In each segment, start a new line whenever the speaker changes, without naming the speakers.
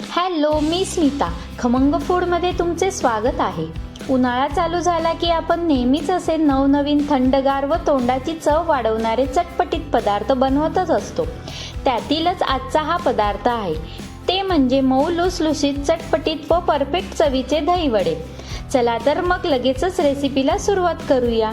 Hello मी स्मिता. खमंग फूडमध्ये तुमचे स्वागत आहे. उन्हाळा चालू झाला की आपण नेहमीच असे नवनवीन थंडगार व तोंडाची चव वाढवणारे चटपटीत पदार्थ बनवतच असतो. त्यातीलच आजचा हा पदार्थ आहे. ते म्हणजे मऊ लुसलुशीत चटपटीत व परफेक्ट चवीचे दहीवडे. चला तर मग लगेचच रेसिपीला सुरुवात करूया.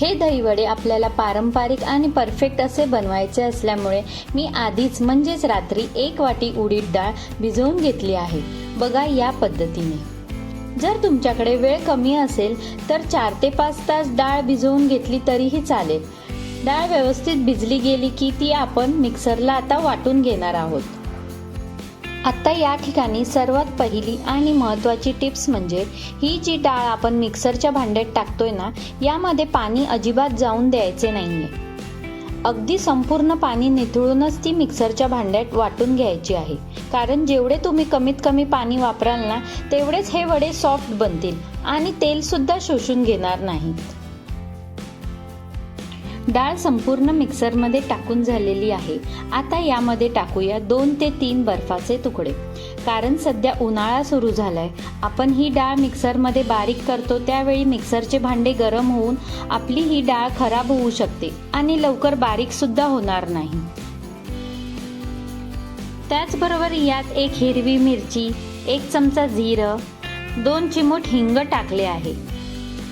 हे दहीवडे आपल्याला पारंपरिक आणि परफेक्ट असे बनवायचे असल्यामुळे मी आधीच म्हणजेच रात्री एक वाटी उडीद डाळ भिजवून घेतली आहे. बघा या पद्धतीने. जर तुमच्याकडे वेळ कमी असेल तर चार ते पाच तास डाळ भिजवून घेतली तरीही चालेल. डाळ व्यवस्थित भिजली गेली की ती आपण मिक्सरला आता वाटून घेणार आहोत. आत्ता या ठिकाणी सर्वात पहिली आणि महत्त्वाची टिप्स म्हणजे ही जी डाळ आपण मिक्सरच्या भांड्यात टाकतोय ना यामध्ये पाणी अजिबात जाऊन द्यायचे नाहीये. अगदी संपूर्ण पाणी निथळूनच ती मिक्सरच्या भांड्यात वाटून घ्यायची आहे. कारण जेवढे तुम्ही कमीत कमी पाणी वापराल ना तेवढेच हे वडे सॉफ्ट बनतील आणि तेलसुद्धा शोषून घेणार नाहीत डाळ संपूर्ण मिक्सरमध्ये टाकून झालेली आहे. आता यामध्ये टाकूया दोन ते तीन बर्फाचे तुकडे. कारण सध्या उन्हाळा सुरू झालाय. आपण ही डाळ मिक्सरमध्ये बारीक करतो त्यावेळी मिक्सरचे भांडे गरम होऊन आपली ही डाळ खराब होऊ शकते आणि लवकर बारीक सुद्धा होणार नाही. त्याचबरोबर यात एक हिरवी मिरची एक चमचा जिरं दोन चिमूट हिंग टाकले आहे.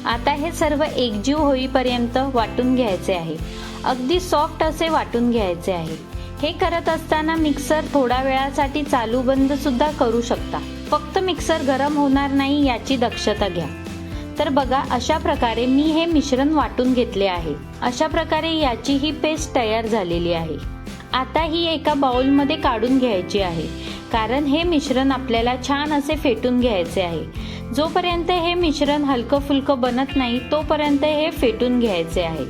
आता हे सर्व एकजीव होईपर्यंत वाटून घ्यायचे आहे. अगदी सॉफ्ट असे वाटून घ्यायचे आहे. हे करत असताना मिक्सर थोड्या वेळासाठी चालू बंद सुद्धा करू शकता. फक्त मिक्सर गरम होणार नाही याची दक्षता घ्या. तर बघा अशा प्रकारे मी हे मिश्रण वाटून घेतले आहे. अशा प्रकारे याची ही पेस्ट तयार झालेली आहे. आता ही एका बाउलमध्ये काढून घ्यायची आहे. कारण हे मिश्रण आपल्याला छान असे फेटून घ्यायचे आहे. जोपर्यंत हे मिश्रण हलकं फुलकं बनत नाही तोपर्यंत हे फेटून घ्यायचे आहे.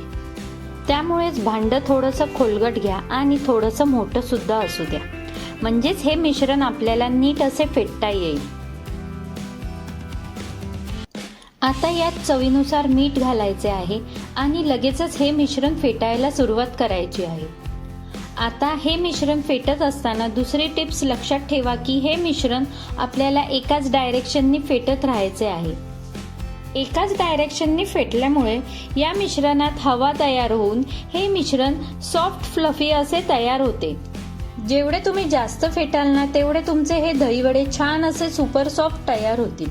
त्यामुळेच भांडं थोडंसं खोलगट घ्या आणि थोडंसं मोठं सुद्धा असू द्या. म्हणजेच हे मिश्रण आपल्याला नीट असे फेटता येईल. आता यात चवीनुसार मीठ घालायचे आहे आणि लगेचच हे मिश्रण फेटायला सुरुवात करायची आहे. आता हे मिश्रण फेटत असताना दुसरी टिप्स लक्षात ठेवा की हे मिश्रण आपल्याला एकाच डायरेक्शननी फेटत राहायचे आहे. एकाच डायरेक्शननी फेटल्यामुळे या मिश्रणात हवा तयार होऊन हे मिश्रण सॉफ्ट फ्लफी असे तयार होते. जेवढे तुम्ही जास्त फेटाल ना तेवढे तुमचे हे दहीवडे छान असे सुपर सॉफ्ट तयार होतील.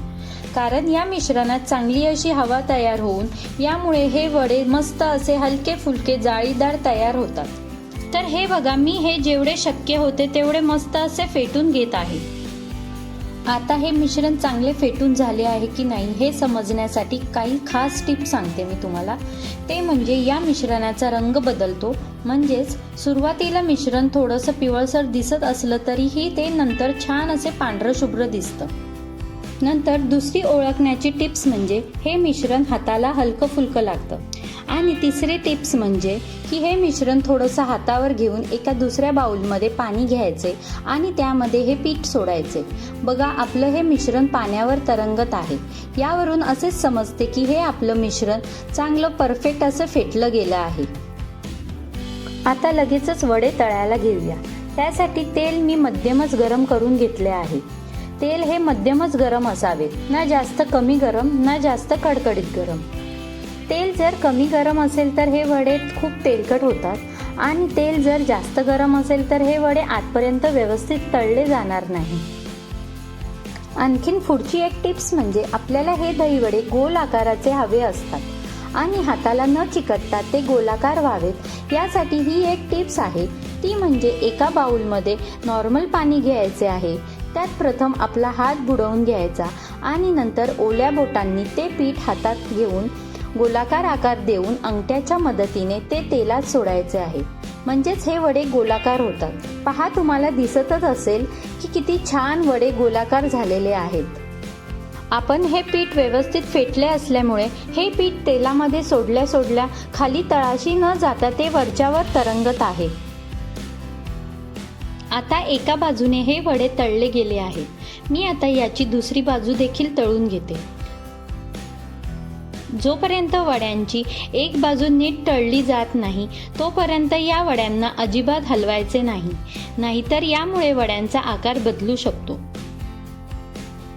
कारण या मिश्रणात चांगली अशी हवा तयार होऊन यामुळे हे वडे मस्त असे हलके फुलके जाळीदार तयार होतात. तर हे बघा मी हे जेवढे शक्य होते तेवढे मस्त असे फेटून घेत आहे. आता हे मिश्रण चांगले फेटून झाले आहे की नाही हे समजण्यासाठी काही खास टिप्स सांगते मी तुम्हाला. ते म्हणजे या मिश्रणाचा रंग बदलतो म्हणजेच सुरुवातीला मिश्रण थोडंसं पिवळसर दिसत असलं तरीही ते नंतर छान असे पांढरं शुभ्र दिसतं. नंतर दुसरी ओळखण्याची टिप्स म्हणजे हे मिश्रण हाताला हलकं फुलकं लागतं. आणि तिसरी टिप्स म्हणजे की हे मिश्रण थोडंसं हातावर घेऊन एका दुसऱ्या बाऊलमध्ये पाणी घ्यायचे आणि त्यामध्ये हे पीठ सोडायचे. बघा आपलं हे मिश्रण पाण्यावर तरंगत आहे. यावरून असेच समजते की हे आपलं मिश्रण चांगलं परफेक्ट असं फेटलं गेलं आहे. आता लगेचच वडे तळायला घेऊया. त्यासाठी तेल मी मध्यमच गरम करून घेतले आहे. तेल हे मध्यमच गरम असावे. ना जास्त कमी गरम ना जास्त कडकडीत गरम. तेल जर कमी गरम असेल तर हे वडे खूप तेलकट होतात. आणि तेल जर जास्त गरम असेल तर हे वडे आतपर्यंत व्यवस्थित तळले जाणार नाही. आणखीन पुढची एक टिप्स म्हणजे आपल्याला हे दहीवडे गोल आकाराचे हवे असतात. आणि हाताला न चिकटता ते गोलाकार व्हावेत. यासाठी ही एक टिप्स आहे. ती म्हणजे एका बाउलमध्ये नॉर्मल पाणी घ्यायचे आहे. त्यात प्रथम आपला हात बुडवून घ्यायचा. आणि नंतर ओल्या बोटांनी ते पीठ हातात घेऊन गोलाकार आकार देऊन अंगठ्याच्या मदतीने ते तेलात सोडायचे आहे. म्हणजेच हे वडे गोलाकार होतात. पहा तुम्हाला दिसतच असेल की किती छान वडे गोलाकार झालेले आहेत. आपण हे पीठ व्यवस्थित फेटले असल्यामुळे हे पीठ तेलामध्ये सोडल्या सोडल्या खाली तळाशी न जाता ते वरच्यावर तरंगत आहे. आता एका बाजूने हे वडे तळले गेले आहेत. मी आता याची दुसरी बाजू देखील तळून घेते. जोपर्यंत वड्यांची एक बाजू नीट तळली जात नाही तोपर्यंत या वड्यांना अजिबात हलवायचे नाही. नाहीतर यामुळे वड्यांचा आकार बदलू शकतो.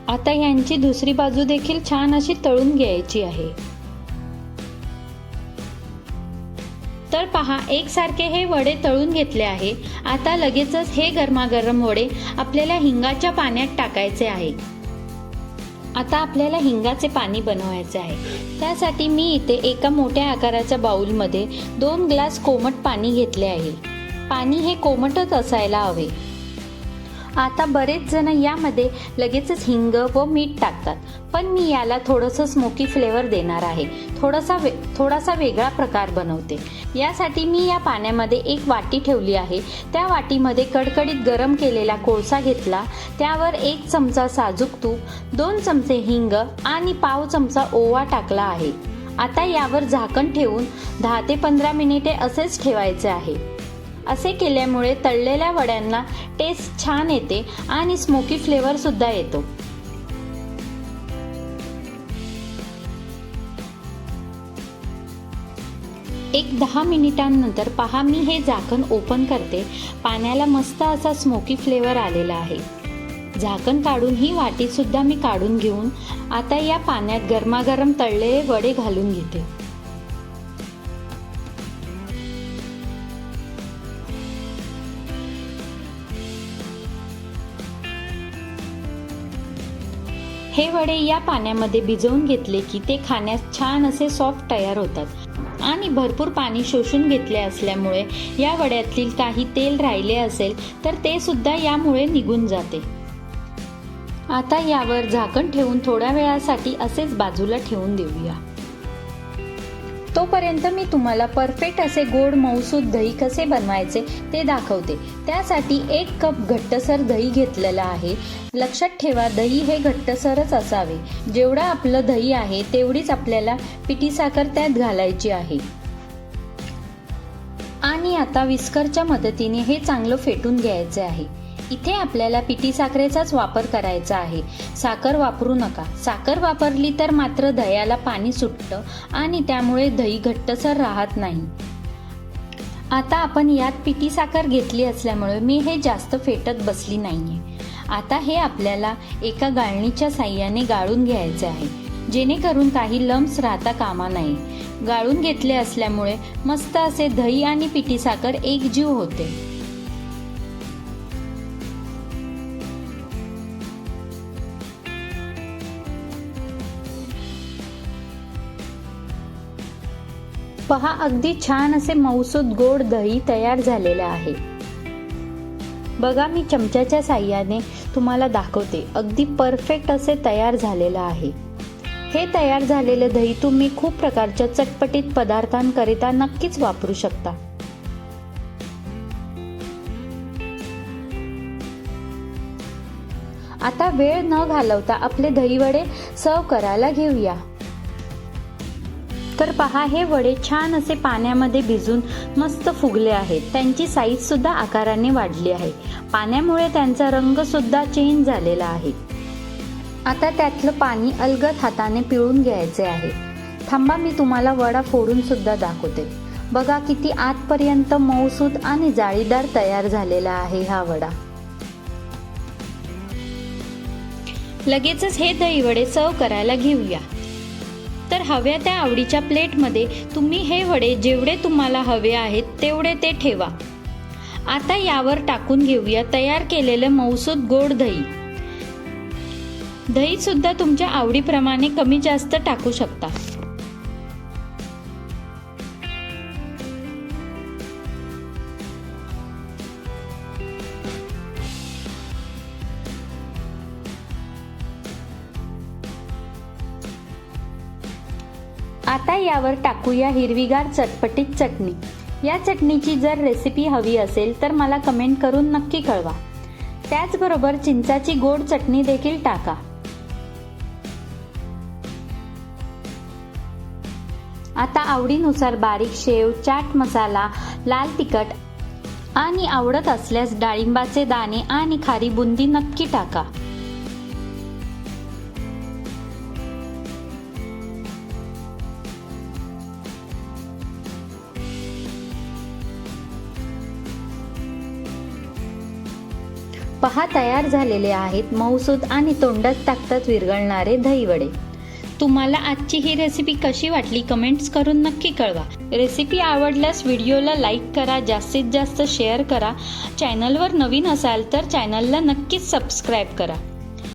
आता यांची दुसरी बाजू देखील छान अशी तळून घ्यायची आहे. तर पहा एकसारखे हे वडे तळून घेतले आहे. आता लगेचच हे गरमागरम वडे आपल्याला हिंगाच्या पाण्यात टाकायचे आहे. आता आपल्याला हिंगाचे पाणी बनवायचे आहे. त्यासाठी मी इथे एका मोठ्या आकाराच्या बाऊलमध्ये दोन ग्लास कोमट पाणी घेतले आहे. पाणी हे कोमटच असायला हवे. आता बरेच जण यामध्ये लगेचच हिंग व मीठ टाकतात. पण मी याला थोडंसं स्मोकी फ्लेवर देणार आहे. थोडासा वे थोडासा वेगळा प्रकार बनवते. यासाठी मी या पाण्यामध्ये एक वाटी ठेवली आहे. त्या वाटीमध्ये कडकडीत गरम केलेला कोळसा घेतला. त्यावर एक चमचा साजूक तूप दोन चमचे हिंग आणि पाव चमचा ओवा टाकला आहे. आता यावर झाकण ठेवून दहा ते पंधरा मिनिटे असेच ठेवायचे आहे. असे केल्यामुळे तळलेल्या वड्यांना टेस्ट छान येते आणि स्मोकी फ्लेवर सुद्धा येतो. एक दहा मिनिटांनंतर पहा मी हे झाकण ओपन करते. पाण्याला मस्त असा स्मोकी फ्लेवर आलेला आहे. झाकण काढून ही वाटी सुद्धा मी काढून घेऊन आता या पाण्यात गरमागरम तळलेले वडे घालून घेते. हे वडे या पाण्यामध्ये भिजवून घेतले की ते खाण्यास छान असे सॉफ्ट तयार होतात. आणि भरपूर पाणी शोषून घेतले असल्यामुळे या वड्यातील काही तेल राहिले असेल तर ते सुद्धा यामुळे निघून जाते. आता यावर झाकण ठेवून थोड्या वेळासाठी असेच बाजूला ठेवून देऊया. तोपर्यंत मी तुम्हाला परफेक्ट असे गोड मऊसूद दही कसे बनवायचे ते दाखवते. त्यासाठी एक कप घट्टसर दही घेतलेलं आहे. लक्षात ठेवा दही हे घट्टसरच असावे. जेवढं आपलं दही आहे तेवढीच आपल्याला पिठी साखर त्यात घालायची आहे. आणि आता विस्करच्या मदतीने हे चांगलं फेटून घ्यायचे आहे. इथे आपल्याला पिठी साखरेचाच वापर करायचा आहे. साखर वापरू नका. साखर वापरली तर मात्र दह्याला पाणी सुटतं आणि त्यामुळे दही घट्टसर राहत नाही. आता आपण यात पिठी साखर घेतली असल्यामुळे मी हे जास्त फेटत बसली नाहीये. आता हे आपल्याला एका गाळणीच्या साह्याने गाळून घ्यायचे आहे. जेणेकरून काही लम्स राहता कामा नये. गाळून घेतले असल्यामुळे मस्त असे दही आणि पिठी साखर एकजीव होते. पहा अगदी छान असे मऊसूद गोड दही तयार झालेले आहे. बघा मी चमच्याच्या साह्याने तुम्हाला दाखवते. अगदी परफेक्ट असे तयार झालेलं आहे. हे तयार झालेलं दही तुम्ही खूप प्रकारच्या चटपटीत पदार्थांकरिता नक्कीच वापरू शकता. आता वेळ न घालवता आपले दहीवडे सर्व करायला घेऊया. तर पहा हे वडे छान असे पाण्यामध्ये भिजून मस्त फुगले आहेत. त्यांची साईज सुद्धा आकाराने वाढली आहे. पाण्यामुळे त्यांचा रंग सुद्धा चेंज झालेला आहे. आता त्यातलं पाणी अलगद हाताने पिळून घ्यायचे आहे. थांबा मी तुम्हाला वडा फोडून सुद्धा दाखवते. बघा किती आतपर्यंत मऊसूद आणि जाळीदार तयार झालेला आहे हा वडा. लगेचच हे दही वडे सर्व करायला घेऊया. तर हव्या त्या आवडीच्या प्लेटमध्ये तुम्ही हे वडे जेवढे तुम्हाला हवे आहेत तेवढे ते ठेवा. आता यावर टाकून घेऊया तयार केलेलं मौसूद गोड दही. दही सुद्धा तुमच्या आवडीप्रमाणे कमी जास्त टाकू शकता. आता यावर टाकूया हिरवीगार चटपटीत चटणी. या चटणीची जर रेसिपी हवी असेल तर मला कमेंट करून नक्की कळवा. त्याचबरोबर चिंचाची गोड चटणी देखील टाका. आता आवडीनुसार बारीक शेव चाट मसाला लाल तिखट आणि आवडत असल्यास डाळिंबाचे दाणे आणि खारी बुंदी नक्की टाका. पहा तयार झालेले आहेत मऊसूद आणि तोंडात ताकतात विरघळणारे दहीवडे. तुम्हाला आजची ही रेसिपी कशी वाटली कमेंट्स करून नक्की कळवा. रेसिपी आवडल्यास व्हिडिओला लाईक करा जास्तीत जास्त शेअर करा. चॅनलवर नवीन असाल तर चॅनलला नक्कीच सबस्क्राईब करा.